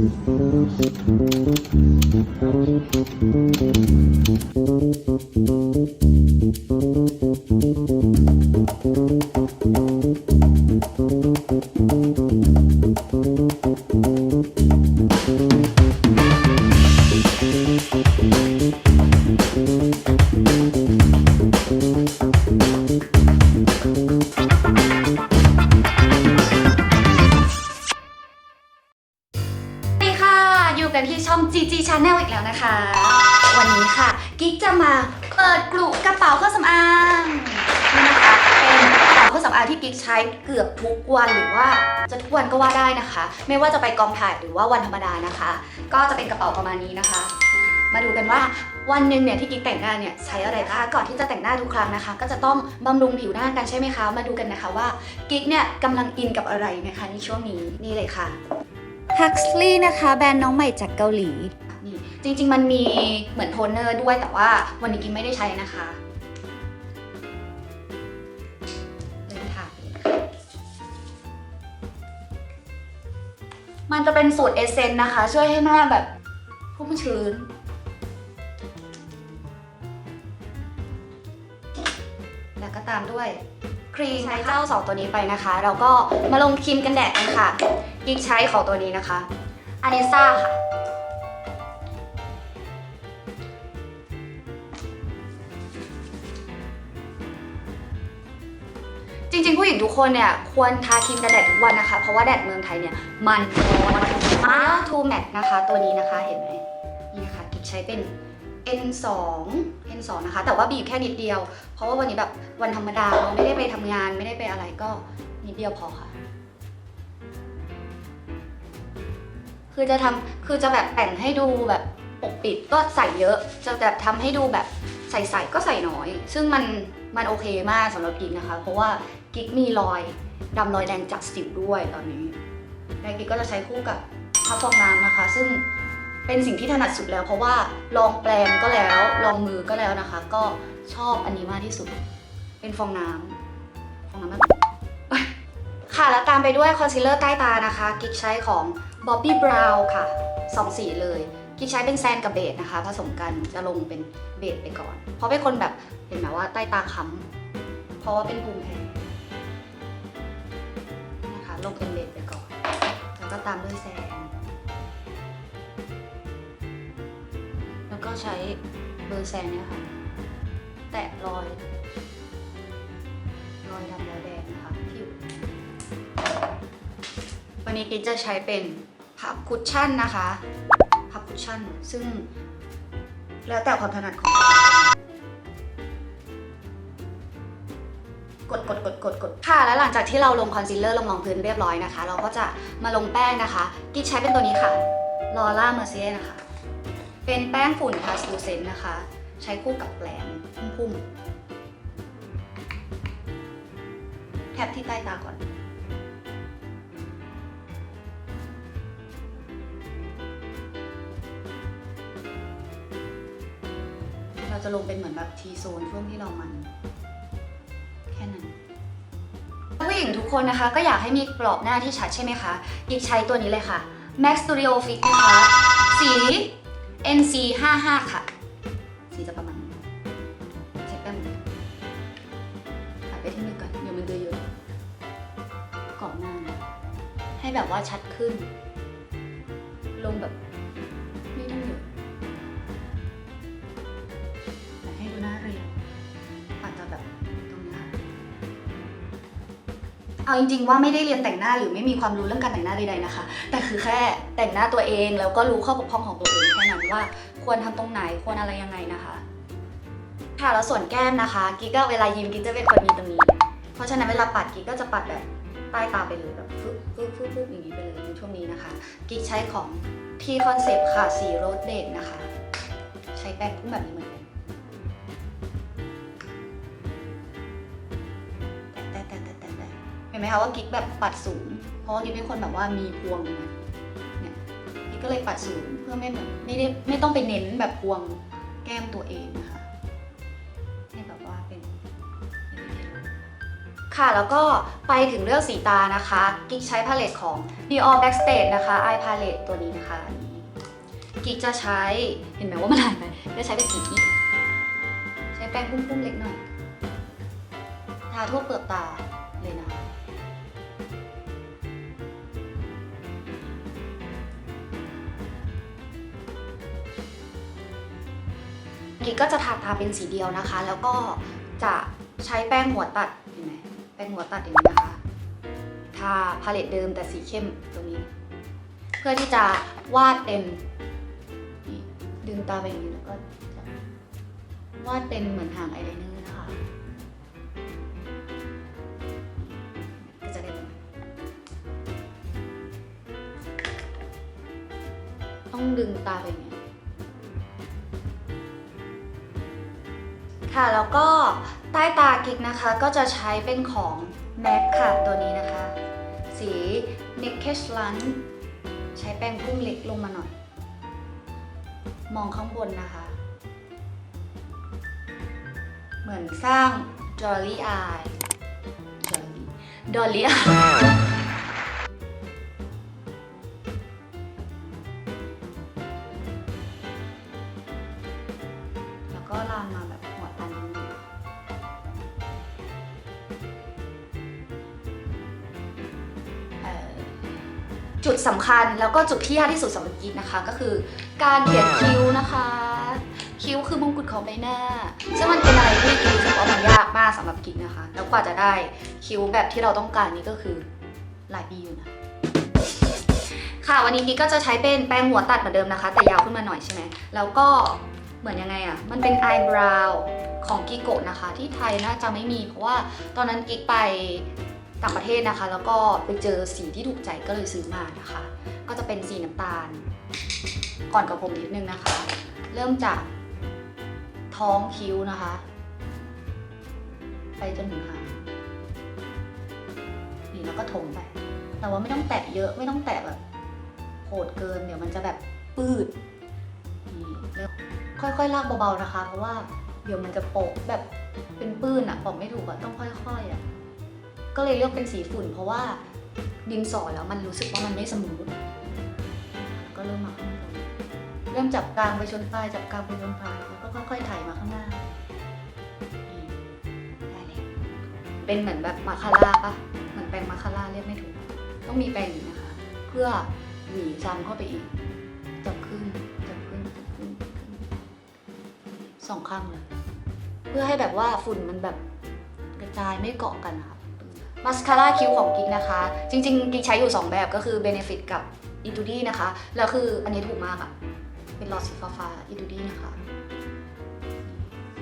Thank you. ช่อง GG Channel อีกแล้วนะคะ วันนี้ค่ะ กิ๊กจะมาเปิดกลุ่มกระเป๋าเครื่องสำอางนี่นะคะเป็นกระเป๋าเครื่องสำอางที่กิ๊กใช้เกือบทุกวันหรือว่าจะทุกวันก็ว่าได้นะคะ ไม่ว่าจะไปกองถ่ายหรือว่าวันธรรมดานะคะ ก็จะเป็นกระเป๋าประมาณนี้นะคะ มาดูกันว่าวันหนึ่งเนี่ยที่กิ๊กแต่งหน้าเนี่ยใช้อะไรบ้างก่อนที่จะแต่งหน้าทุกครั้งนะคะ ก็จะต้องบำรุงผิวหน้ากันใช่ไหมคะ มาดูกันนะคะว่ากิ๊กเนี่ยกำลังอินกับอะไรนะคะในช่วงนี้นี่เลยค่ะ Huxley นะคะ แบรนด์น้องใหม่จากเกาหลี จริง ๆ มันมีเหมือนโทนเนอร์ด้วยแต่ว่าวันนี้กินไม่ได้ใช้นะคะเลยค่ะมันจะเป็นสูตรเอเซนนะคะ ช่วยให้หน้าแบบพุ่มชื้น แล้วก็ตามด้วยครีมใช้เจ้าสองตัวนี้ไปนะคะ แล้วก็มาลงครีมกันแดดกันค่ะกิ๊กใช้ของตัวนี้นะคะอเนซ่าค่ะ จริง ๆ ผู้หญิงทุกคนเนี่ยควรทาครีมกันแดดทุกวันนะคะ เพราะว่าแดดเมืองไทยเนี่ยมันร้อนมากทูแมทนะคะ ตัวนี้นะคะเห็นไหมนี่นะคะกิ๊กใช้เป็น N2 N2 นะคะ แต่ว่าบีบแค่นิดเดียว เพราะว่าวันนี้แบบวันธรรมดาเราไม่ได้ไปทำงานไม่ได้ไปอะไรก็นิดเดียวพอค่ะ คือจะทำคือจะแบบแต่งให้ดูแบบปกปิดก็ใส่เยอะ จะแบบทำให้ดูแบบใส่ๆก็ใส่น้อย ซึ่งมัน มันโอเคมากสำหรับกิ๊กนะคะ เพราะว่ากิ๊กมีรอยดำรอยแดงจากสิวด้วยตอนนี้และกิ๊กก็จะใช้คู่กับทับฟองน้ำนะคะ ซึ่งเป็นสิ่งที่ถนัดสุดแล้ว เพราะว่าลองแปลงก็แล้วลองมือก็แล้วนะคะ ก็ชอบอันนี้มากที่สุด เป็นฟองน้ำฟองน้ำแบบค่ะแล้วตามไปด้วยคอนซีลเลอร์ใต้ตานะคะ กิ๊กใช้ของ Bobbi Brown ค่ะสองสีเลย กิ๊กใช้เป็นแซนกับเบจนะคะ ผสมกันจะลงเป็นเบจไปก่อน เพราะเป็นคนแบบเห็นไหมว่าใต้ตาค้ำเพราะว่าเป็นภูมิแพ้นะคะลงเป็นเบจไปก่อน แล้วก็ตามด้วยแซนแล้วก็ใช้เบอร์แซนเนี่ยค่ะ แตะรอยรอยดำรอยแดงนะคะที่อยู่วันนี้กิ๊กจะใช้เป็นพับคุชชั่นนะคะ ชันซึ่งแล้วแต่ความถนัดของกดกดกดกดกดค่ะ แล้วหลังจากที่เราลงคอนซีลเลอร์ลงรองพื้นเรียบร้อยนะคะ เราก็จะมาลงแป้งนะคะ กิ๊กใช้เป็นตัวนี้ค่ะลอร่าเมอร์เซียนะคะ เป็นแป้งฝุ่นทาสูเซนนะคะ ใช้คู่กับแปลงพุ่มๆแทบที่ใต้ตาก่อน จะลงเป็นเหมือนแบบทีโซนช่วงที่เรามัน แค่นั้นผู้หญิงทุกคนนะคะ ก็อยากให้มีกรอบหน้าที่ชัดใช่ไหมคะกิ๊กใช้ตัวนี้เลยค่ะ Max Studio Fix นะคะสี NC 55ค่ะ สีจะประมาณนี้ใช้แป้งเหมือนกันตัดไปที่มือก่อนเดี๋ยวมันเดูเยอะกรอบหน้าให้แบบว่าชัดขึ้น ลงแบบ เอาจริงๆว่าไม่ได้เรียนแต่งหน้าหรือไม่มีความรู้เรื่องการแต่งหน้าใดๆนะคะ แต่คือแค่แต่งหน้าตัวเองแล้วก็รู้ข้อบกพร่องของตัวเองแค่นั้นว่าควรทำตรงไหนควรอะไรยังไงนะคะ ค่ะแล้วส่วนแก้มนะคะ กิ๊กก็เวลายิ้มกิ๊กจะเป็นคนมีตรงนี้ เพราะฉะนั้นเวลาปัดกิ๊กก็จะปัดแบบใต้ตาไปเลยแบบฟึบฟึบฟึบฟึบอย่างนี้ไปเลยในช่วงนี้นะคะ กิ๊กใช้ของทีคอนเซปต์ค่ะสีโรสเดดนะคะ ใช้แป้งพุ่งแบบนี้เหมือน นไหมคะว่ากิ๊กแบบปัดสูงเพราะว่ากิ๊กเป็นคนแบบว่ามีพวงเนี่ยกิ๊กก็เลยปัดสูงเพื่อไม่แบบไม่ได้ไม่ต้องไปเน้นแบบพวงแก้มตัวเองนะคะให้แบบว่าเป็น ค่ะแล้วก็ไปถึงเรื่องสีตานะคะ กิ๊กใช้พาเลตของ Dior Backstage นะคะ Eye Palette ตัวนี้นะคะอันนี้กิ๊กจะใช้เห็นไหมว่ามันหายไปจะใช้เป็นสีอีกใช้แป้งพุ่มๆเล็กหน่อยทาทั่วเปลือกตาเลยนะกิ๊ กก็จะทาตาเป็นสีเดียวนะคะ แล้วก็จะใช้แป้งหัวตัดเห็นไหมแป้งหัวตัดอย่างนี้นะคะ ทาพาเลตเดิมแต่สีเข้มตรงนี้ เพื่อที่จะวาดเป็นดึงตาไปอย่างนี้แล้วก็จะวาดเป็นเหมือนหางไอายไลเนอร์นะคะก็จะได้แบบต้องดึงตาไปอย่างนี้ ค่ะ แล้วก็ใต้ตากิกนะคะก็จะใช้เป็นของ MAC ค่ะ ตัวนี้นะคะ สี Naked Lunch ใช้แป้งพุ่มเล็กลงมาหน่อย มองข้างบนนะคะ เหมือนสร้าง Dolly Eye Dolly Dolly Eye แล้วก็ลามมา จุดสำคัญแล้วก็จุดที่ยากที่สุดสำหรับกิ๊กนะคะ ก็คือการเขียนคิ้วนะคะ คิ้วคือมงกุฎของใบหน้า ซึ่งมันเป็นอะไรที่กิ๊กรู้สึกว่ามันยากมากสำหรับกิ๊กนะคะ แล้วกว่าจะได้คิ้วแบบที่เราต้องการนี่ก็คือหลายปีอยู่นะค่ะวันนี้กิ๊กก็จะใช้เป็นแป้งหัวตัดเหมือนเดิมนะคะ แต่ยาวขึ้นมาหน่อยใช่ไหมแล้วก็เหมือนยังไงอะ่ะ มันเป็น eyebrow ของกิโกะนะคะ ที่ไทยน่าจะไม่มี เพราะว่าตอนนั้นกิ๊กไป ต่างประเทศนะคะ แล้วก็ไปเจอสีที่ถูกใจก็เลยซื้อมานะคะ ก็จะเป็นสีน้ำตาล ก่อนกับผมนิดนึงนะคะ เริ่มจากท้องคิ้วนะคะ ไปจนถึงหางนี่แล้วก็ถมไป แต่ว่าไม่ต้องแตะเยอะไม่ต้องแตะแบบโหดเกิน เดี๋ยวมันจะแบบปืดนี่แล้วค่อยๆลากเบาๆนะคะ เพราะว่าเดี๋ยวมันจะโปะแบบเป็นปื้นอะบอกไม่ถูกอะต้องค่อยๆอะ ก็เลยเลือกเป็นสีฝุ่น เพราะว่าดินสอแล้วมันรู้สึกว่ามันไม่สมูทก็เริ่มมาข้างบนเริ่มจับกลางไปชนปลายจับกลางไปชนปลายแล้วก็ค่อยๆไถ่ายมาข้างหน้าได้เลยเป็นเหมือนแบบมาคาร่าปะเหมือนแปรงมาคาร่าเรียกไม่ถูก ต้องมีแปรงอย่างนี้นะคะ เพื่อหวีซ้ำเข้าไปอีกจับขึ้นจับขึ้นจับขึ้นสองข้างเลยเพื่อให้แบบว่าฝุ่นมันแบบกระจายไม่เกาะกันนะคะ มาสคาร่าคิ้วของกิ๊กนะคะ จริงๆ กิ๊กใช้อยู่ 2 แบบก็คือ Benefit กับ i t u d i นะคะ แล้วคืออันนี้ถูกมากอะเป็นหลอดสีฟ้าๆ i t u d i นะคะ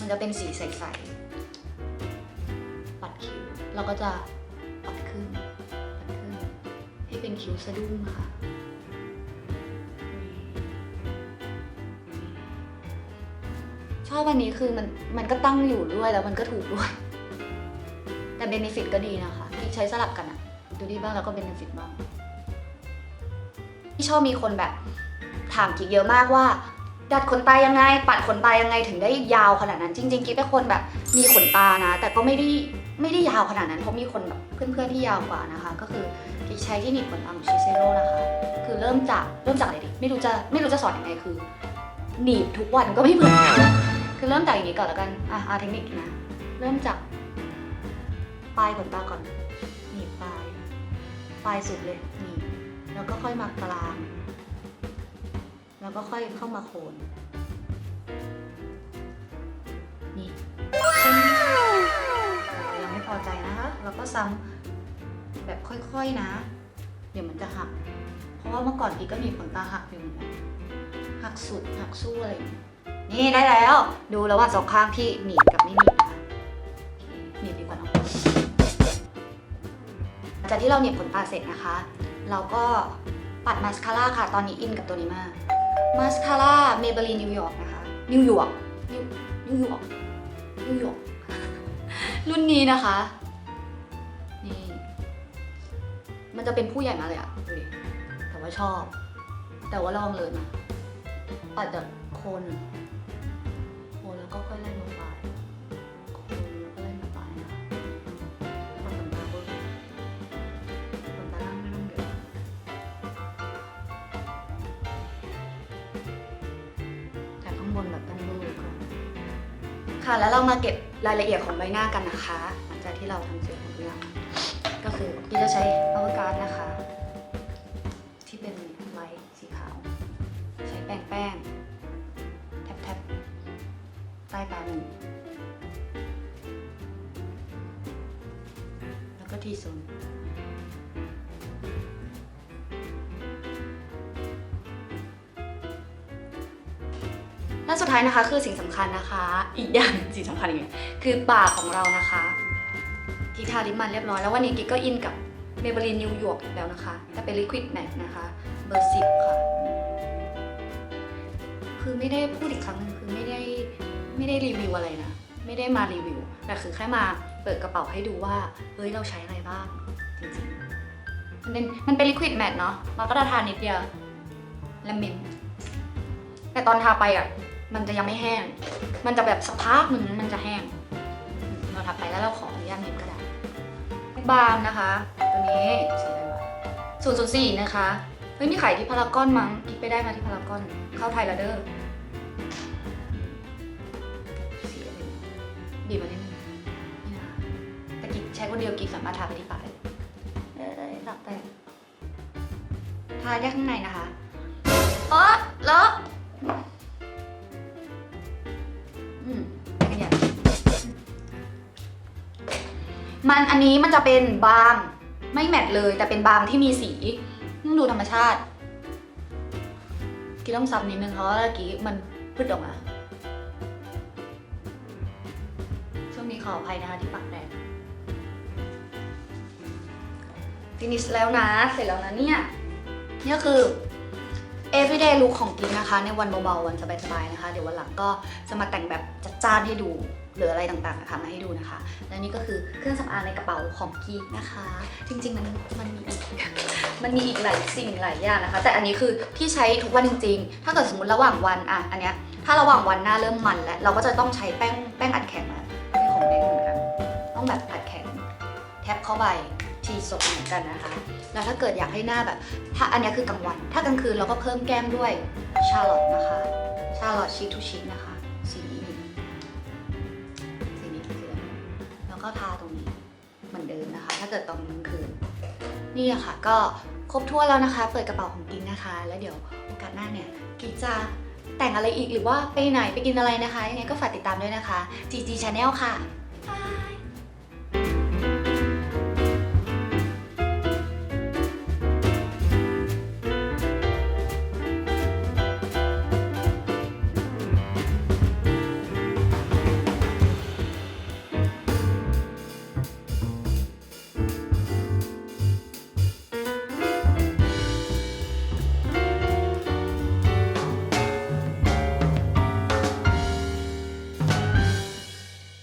มันจะเป็นสีใสๆ ปัดคิ้ว เราก็จะปัดขึ้น ปัดขึ้น ให้เป็นคิ้วสะดุ้งค่ะชอบอันนี้คือมันมันก็ตั้งอยู่ด้วยแล้วมันก็ถูกด้วย เบนฟิตก็ดีนะคะที่ใช้สลับกันอะดูดีบ้างแล้วก็เบนฟิตบ้างที่ชอบมีคนแบบถามกิ๊กเยอะมากว่า ดัดขนตายังไง ปัดขนตายังไงถึงได้ยาวขนาดนั้น จริง ๆกิ๊กเป็นคนแบบมีขนตานะ แต่ก็ไม่ได้ไม่ได้ยาวขนาดนั้นเพราะมีคนแบบเพื่อนๆที่ยาวกว่านะคะ ก็คือกิ๊กใช้ที่หนีบขนตาของชิเซโร่นะคะ คือเริ่มจากเริ่มจากอะไรดีไม่รู้จะไม่รู้จะสอนยังไงคือหนีบทุกวันก็ไม่เหมือนกันคือเริ่มจากอย่างนี้ก่อนแล้วกันอะอาเทคนิคนะเริ่มจาก ปลายขนตาก่อนหนีบปลายปลายสุดเลยหนีบแล้วก็ค่อยมากลาง แล้วก็ค่อยเข้ามาโคนนี่ยังไม่พอใจนะคะเราก็ซ้ำแบบค่อยๆนะ เดี๋ยวมันจะหัก เพราะว่าเมื่อก่อนกีก็มีขนตาหักอยู่เหมือนกันหักสุดหักสู้อะไรอย่างเงี้ยนี่ได้แล้ว ดูแล้วว่าสองข้างที่หนีบกับไม่หนีบ จากที่เราหนีบขนตาเสร็จนะคะ เราก็ปัดมาสคาร่าค่ะ ตอนนี้อินกับตัวนี้มาก มาสคาร่าเมเบลีนนิวยอร์กนะคะ นิวยอร์ก นิวนิวยอร์ก นิวยอร์ก รุ่นนี้นะคะ นี่ มันจะเป็นผู้ใหญ่มาเลยอะดูดิแต่ว่าชอบ แต่ว่าลองเลยนะปัดจากโคน โคนแล้วก็ค่อยไล่มาปลายโคนแล้วก็ไล่มา บนแบบต้องรูปก่อนค่ะ แล้วเรามาเก็บรายละเอียดของใบหน้ากันนะคะ หลังจากที่เราทำเสร็จหมดเรื่องก็คือพี่จะใช้อวการนะคะ ที่เป็นไลท์สีขาว ใช้แป้งแป้งแทบแทบใต้ตาหนึ่งแล้วก็ที่โซน และสุดท้ายนะคะคือสิ่งสำคัญนะคะ อีกอย่างสิ่งสำคัญอีกอย่างคือปากของเรานะคะกิ๊กทาลิปมันเรียบร้อยแล้ววันนี้กิ๊กก็อินกับเมเบลีนนิวยอร์กอีกแล้วนะคะ แต่เป็นลิควิดแมทนะคะเบอร์สิบค่ะ คือไม่ได้พูดอีกครั้งหนึงคือไม่ได้ไม่ได้รีวิวอะไรนะ ไม่ได้มารีวิวแต่คือแค่มาเปิดกระเป๋าให้ดูว่า เฮ้ยเราใช้อะไรบ้างจริงๆ มันเป็นมันเป็นลิควิดแมทเนาะเราก็จะทานิดเดียวแล้วเมนแต่ตอนทาไปอะ มันจะยังไม่แห้ง มันจะแบบสักพักหนึ่งมันจะแห้ง เราทาไปแล้วเราขออนุญาตเมนก็ได้บาล์นะคะ ตัวนี้สีอะไรวะศูนย์ศูนย์สี่นะคะ เฮ้ยมีขายที่พารากอนมั้งกิ๊กไปได้มาที่พารากอน เข้าไทยแล้วเด้อสีอะไรบีบมานิดนึงนี่นะแต่กิ๊กใช้คนเดียวกิ๊กสามารถทาไปที่ปากได้เอ้ยหลับแต่ทาแยกข้างในนะคะเออเลอ มันอันนี้มันจะเป็นบาล์มไม่แมทเลย แต่เป็นบาล์มที่มีสีต้องดูธรรมชาติกี้ต้องซับนิดนึงเพราะว่าเมื่อกี้มันพืดออกมาช่วงนี้ขออภัยนะคะที่ปากแดงฟินิชแล้วนะ เสร็จแล้วนะเนี่ยนี่คือ everyday look ของกิ๊กนะคะ ในวันเบาๆ วันสบายๆ นะคะ เดี๋ยววันหลังก็จะมาแต่งแบบจัดจ้านให้ดู หรืออะไรต่างๆนะคะมาให้ดูนะคะ และนี่ก็คือเครื่องสำอางในกระเป๋าของกิ๊กนะคะ จริงๆมันมันมีอีกมันมีอีกหลายสิ่งหลายอย่างนะคะ แต่อันนี้คือที่ใช้ทุกวันจริง ๆ ถ้าเกิดสมมติระหว่างวันอะอันเนี้ยถ้าระหว่างวันหน้าเริ่มมันแล้วเราก็จะต้องใช้แป้งแป้งอัดแข็งอะเป็นของเด็กเหมือนกัน ต้องแบบอัดแข็งแทบเข้าไปทีสดเหมือนกันนะคะ แล้วถ้าเกิดอยากให้หน้าแบบ ถ้าอันนี้คือกลางวัน ถ้ากลางคืนเราก็เพิ่มแก้มด้วยชาลอตนะคะ ชาลอตชีทูชิคนะคะ สีนี้ ก็ทาตรงนี้เหมือนเดิมนะคะ ถ้าเกิดตอนกลางคืนนี่ค่ะ ก็ครบทั่วแล้วนะคะ เปิดกระเป๋าของกินนะคะ แล้วเดี๋ยวโอกาสหน้าเนี่ยกินจะแต่งอะไรอีกหรือว่าไปไหนไปกินอะไรนะคะยังไงก็ฝากติดตามด้วยนะคะ GG Channel ค่ะ